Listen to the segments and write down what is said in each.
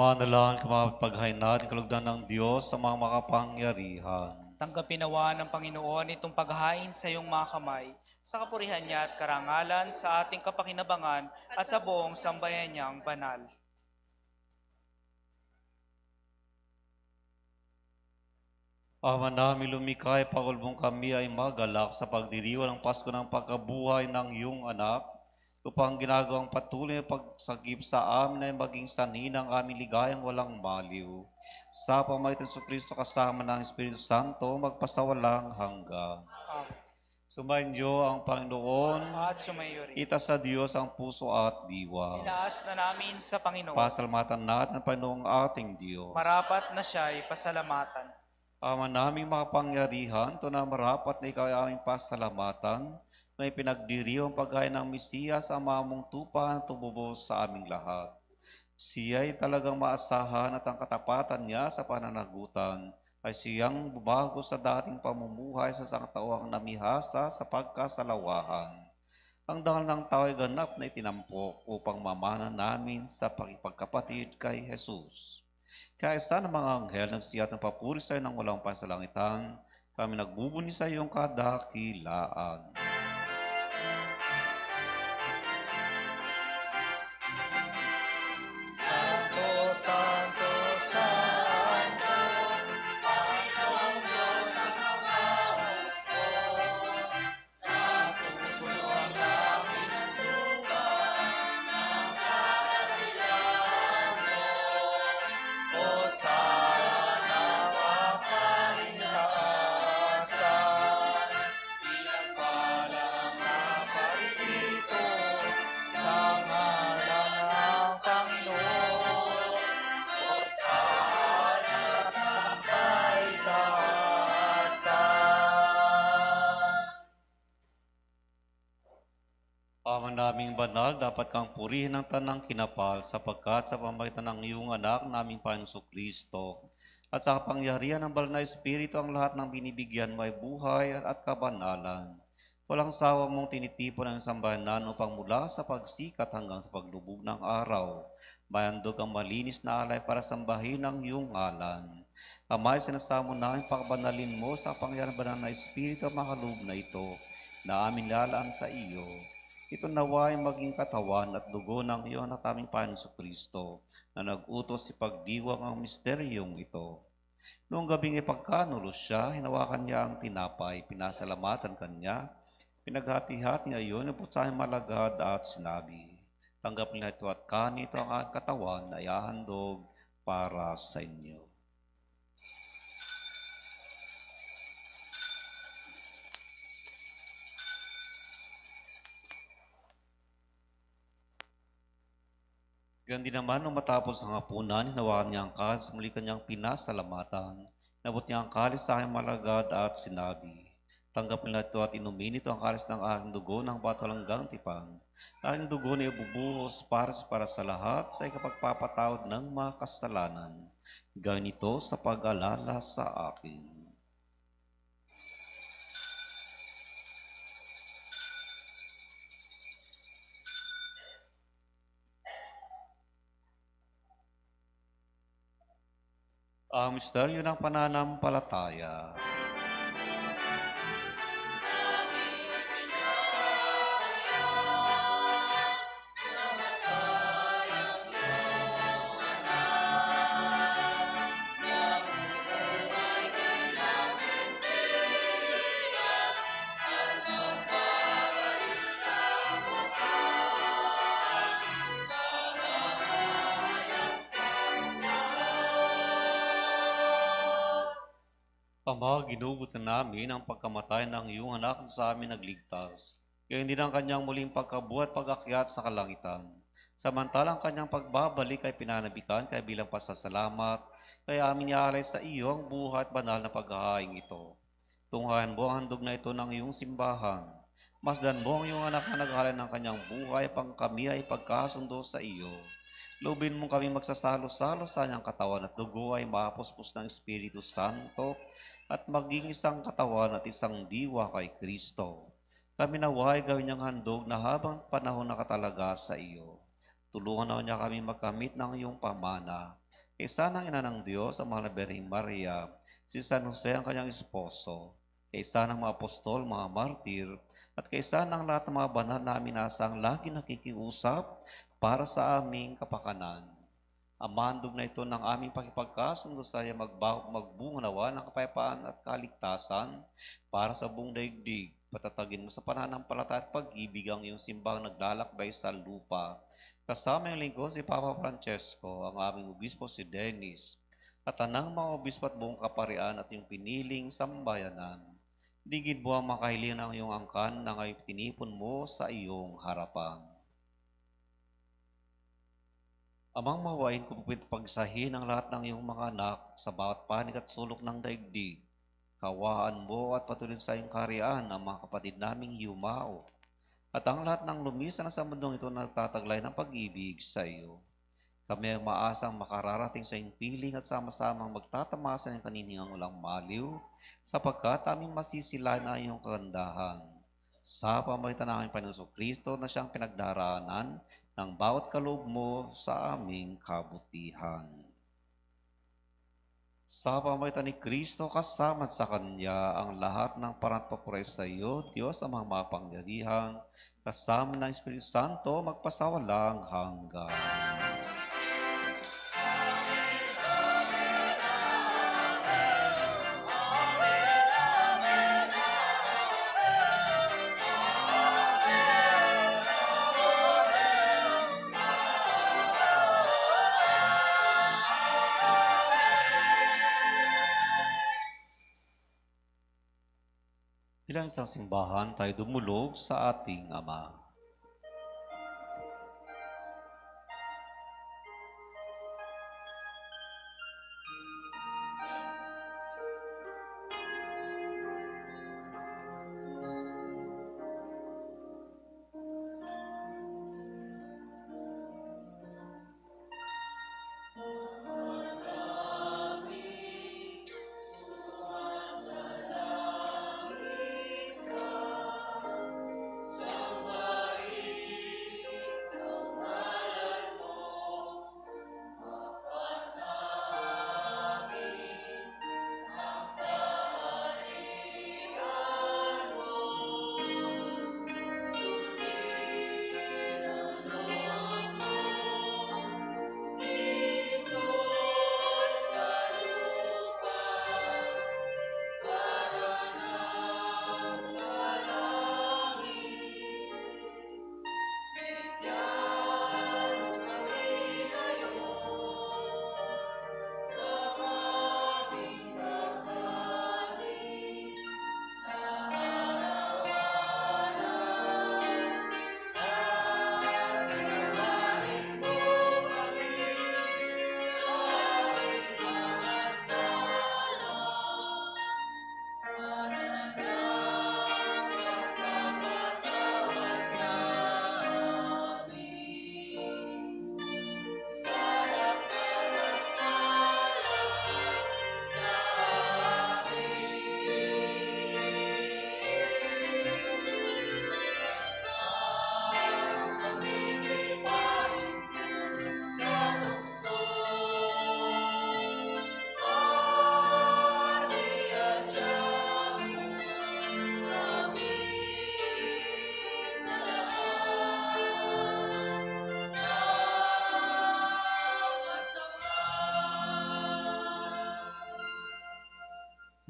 Manalangin ka mapaghain natin kalugdan ng Diyos sa mga makapangyarihan. Tanggapin nawa ng Panginoon itong paghain sa iyong mga kamay, sa kapurihan niya at karangalan sa ating kapakinabangan at sa buong sambayan niyang banal. Ama namin lumikay, pagulbong kami ay magalak sa pagdiriwa ng Pasko ng pagkabuhay ng iyong anak, upang ginagawang patuloy na pagsagip sa amin ay maging sanhi ng aming ligayang walang maliw. Sa pamagitan sa Kristo kasama ng Espiritu Santo, magpasawalang hanggang. Amen. Sumainyo ang Panginoon, At sumayo rin. ita sa Diyos ang puso at diwa. Inaas na namin sa Panginoon. Pasalamatan natin ang Panginoong ating Diyos. Marapat na siya ay pasalamatan. Ama naming makapangyarihan, ito na marapat na ikaw ay aming pasalamatan, na ipinagdiriw ang pagkain ng Mesiyas ang mamong tupa na tumubos sa aming lahat. Siya ay talagang maasahan at ang katapatan niya sa pananagutan ay siyang bumago sa dating pamumuhay sa sangtauang namihasa sa pagkasalawahan. Ang dangal ng tao ay ganap na itinampok upang mamana namin sa pakipagkapatid kay Jesus. Kaya isa ng mga anghel nagsiyat ng papuri sa iyo ng walang pansalangitan, kami nagbubuni sa iyong kadakilaan. Santo, Ama naming banal, dapat kang purihin ng tanang kinapal sapagkat sa pamagitan ng iyong anak naming Panginoon Kristo at sa kapangyarihan ng banal na Espiritu ang lahat ng binibigyan mo ay buhay at kabanalan. Walang sawa mong tinitipon ang sambahanan upang mula sa pagsikat hanggang sa paglubog ng araw, mayandog ang malinis na alay para sambahin ang iyong ngalan. Amay, sinasamo namin pakabanalin mo sa kapangyarihan ng banal na Espiritu ang makaloob na ito na amin lalaan sa iyo. Ito nawa ay maging katawan at dugo ng iyong anak aming Panginoon Kristo na nag-utos si pagdiwang ang misteryong ito. Noong gabing ipagkanulos siya, hinawakan niya ang tinapay, pinasalamatan kanya, pinaghati-hati niya sa aming malagad at sinabi, Tanggap nila ito at kanin ito ang katawan na iahandog para sa inyo. Ganun din naman, nung matapos ang hapunan, hinawakan niya ang kalis, muli kanyang pinasalamatan. Nabot niya ang kalis sa aking malagad at sinabi, Tanggap nila ito at inumin ito ang kalis ng aking dugo ng batolanggang tipang. Ang aking dugo na ibubuhos para, para sa lahat sa ikapagpapatawad ng mga kasalanan. Ito sa pag-alala sa akin. Ang misteryo ng pananampalataya. Ama, ginugutan namin ang pagkamatay ng iyong anak na sa amin nagligtas. Kaya hindi ang kanyang muling pagkabuhat pag-akyat sa kalangitan. Samantalang kanyang pagbabalik ay pinanabikan kaya bilang pasasalamat, kaya amin iaalay sa iyo ang buhay at banal na paghahaing ito. Tunghayan mo ang handog na ito ng iyong simbahan. Masdan mo ang iyong anak na naghalay ng kanyang buhay pang kami ay pagkasundo sa iyo. Lubin mo kami magsasalo-salo sa kanyang katawan at dugo ay mapuspos ng Espiritu Santo at maging isang katawan at isang diwa kay Kristo. Kami naway gawin niyang handog na habang panahon nakatalaga sa iyo. Tulungan na niya kami magkamit ng iyong pamana kay Sanang Ina ng Diyos, ang mahal na Maria, si San Jose ang kanyang esposo, kay Sanang mga apostol, mga martir, at kay Sanang lahat ng mga banal na minasang lagi nakikiusap para sa aming kapakanan. Amandog na ito ng aming pakipagkasundo sa iya magbunga ng kapayapaan at kaligtasan para sa buong daigdig. Patatagin mo sa pananampalataya at pag-ibig ang iyong simbang naglalakbay sa lupa. Kasama yung lingkod si Papa Francesco, ang aming obispo si Dennis, at anang mga obispo at buong kaparian at yung piniling sambayanan. Digid mo ang makahiling ng iyong angkan na ngayon tinipon mo sa iyong harapan. Amang mawain kumapit pagsahin ang lahat ng iyong mga anak sa bawat panig at sulok ng daigdig. Kawaan mo at patuloy sa iyong kariyan ang mga kapatid naming yumao. At ang lahat ng lumisan sa mundong ito na nagtataglay ng pag-ibig sa iyo. Kami ang maasang makararating sa iyong piling at sama-samang magtatamasan ng kaniningang walang maliw sapagkat aming masisilayan na iyong kagandahan. Sa pamagitan ng aming Panginoon Kristo na siyang pinagdaraanan ng bawat kaloob mo sa aming kabutihan. Sa pamagitan ni Kristo kasama sa Kanya ang lahat ng parat papuri sa iyo, Diyos ang mga mapangyarihan, kasama ng Espiritu Santo magpasawalang hanggan. Bilang isang simbahan, tayo dumulog sa ating Ama.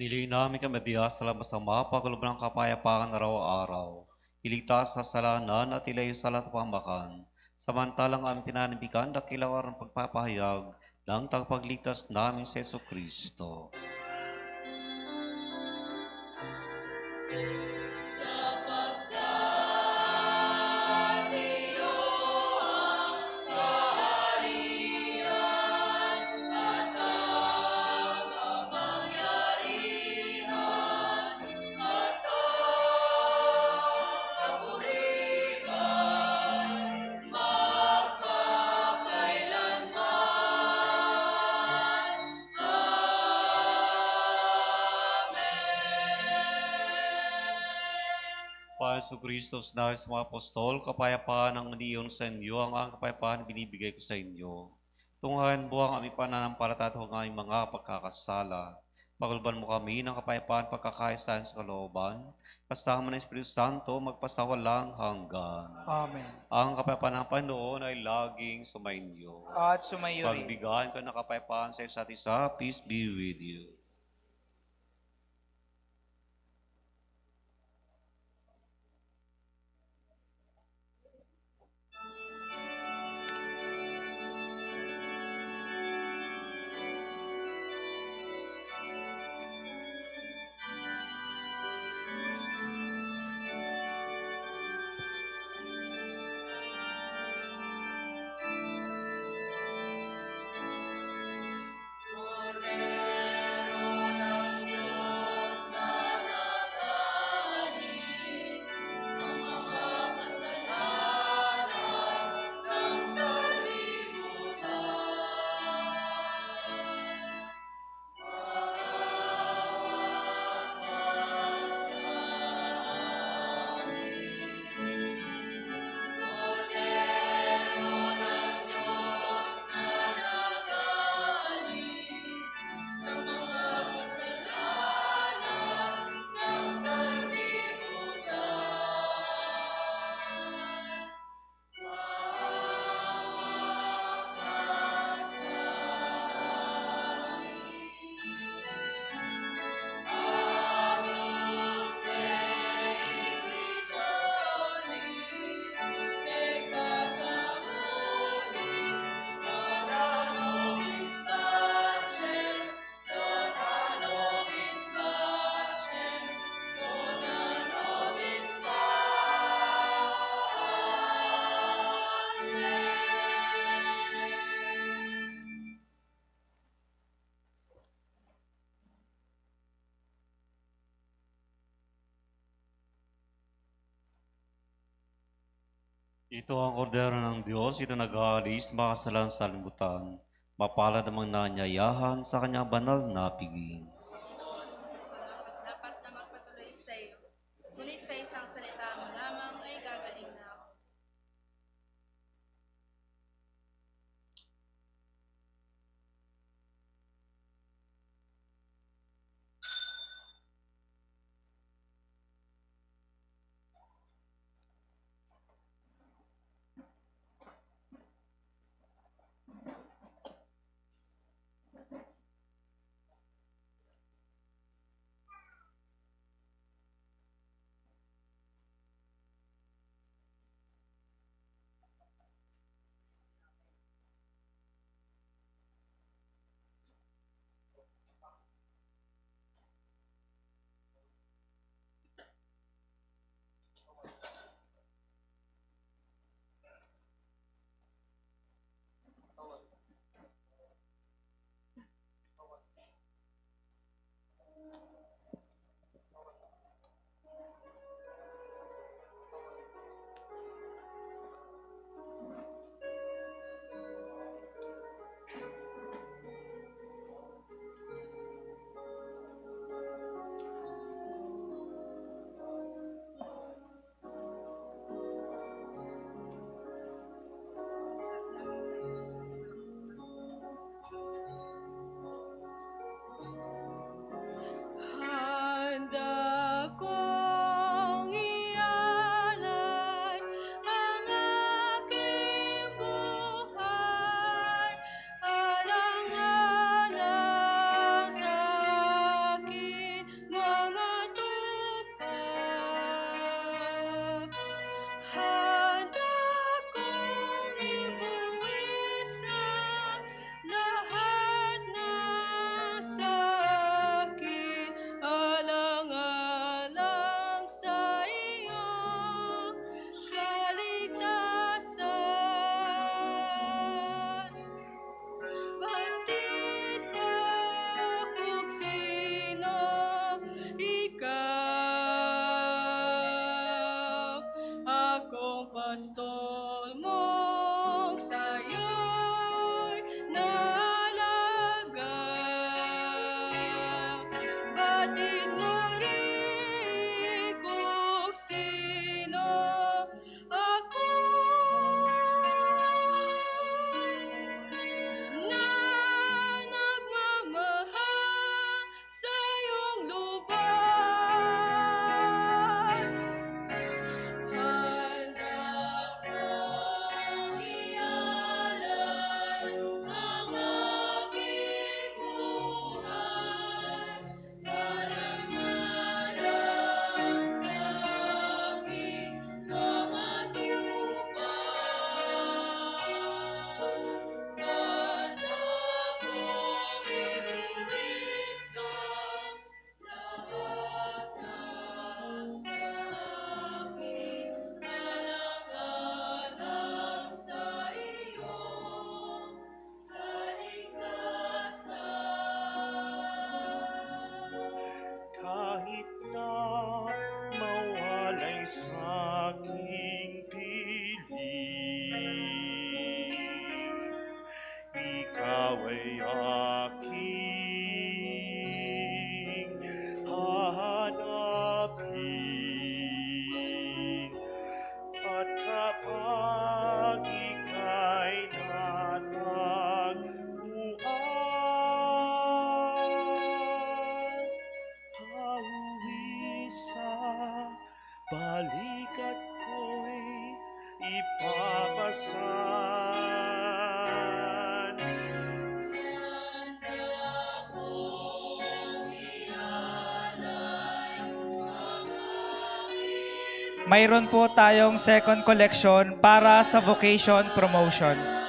Niling namin kami diya sa masama, pagkaloob ng kapayapaan araw-araw. Iligtas sa salanan at ilayo sa lahat ng pamakan. Samantalang aming pinanibigan, dakilaw ang pagpapahayag ng tagapagligtas namin sa Yeso Kristo. Panginoon Kristo, sinabi sa mga apostol, kapayapaan ang niyon sa inyo, ang ang kapayapaan binibigay ko sa inyo. Tunghayan buwang aming pananampalataya at aming mga pagkakasala. Pagulban mo kami ng kapayapaan pagkakaisahan sa kalooban, kasama ng Espiritu Santo magpasawalang hanggan. Amen. Ang kapayapaan ng Panginoon ay laging sumainyo. At sumayo rin. Pagbigayan ka ng kapayapaan sa isa't isa, peace be with you. Ito ang ordero ng Diyos, ito nag-aalis, makasalan sa limutan. Mapalad ang mga nanyayahan sa kanyang banal na piging. Balikat ko'y ipapasan. Mayroon po tayong second collection para sa vocation promotion.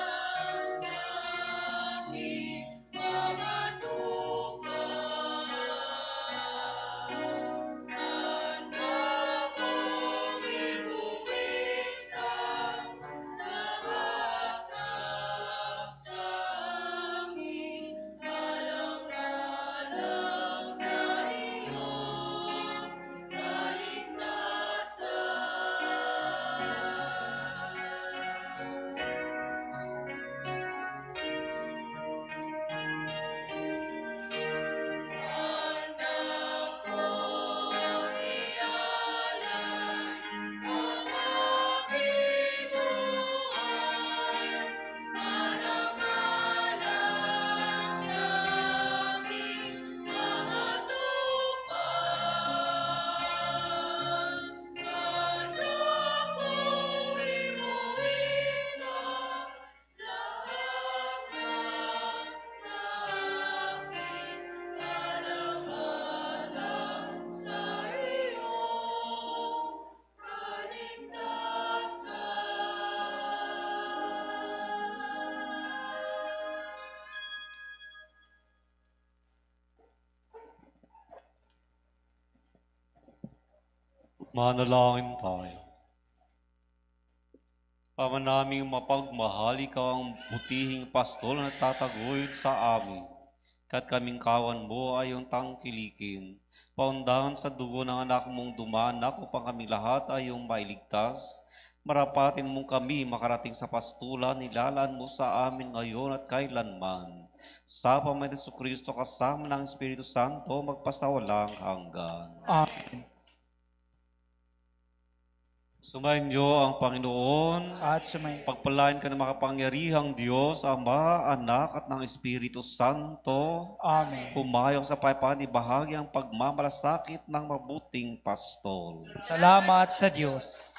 Manalangin tayo. Ama naming mapagmahal, ikaw ang butihing pastol na tataguyod sa amin. Kat kaming kawan mo ay yung tangkilikin. Paundangan sa dugo ng anak mong dumanak upang kami lahat ay yung mailigtas. Marapatin mong kami makarating sa pastulan, nilalaan mo sa amin ngayon at kailanman. Sa pamagitan sa Kristo kasama ng Espiritu Santo, magpasawalang hanggan. Amen. Sumainyo ang Panginoon. At sumay. Pagpalain ka ng makapangyarihang Diyos, Ama, Anak at ng Espiritu Santo. Amen. Pumayong sa payapaan ibahagi ang pagmamalasakit ng mabuting pastol. Salamat sa Diyos.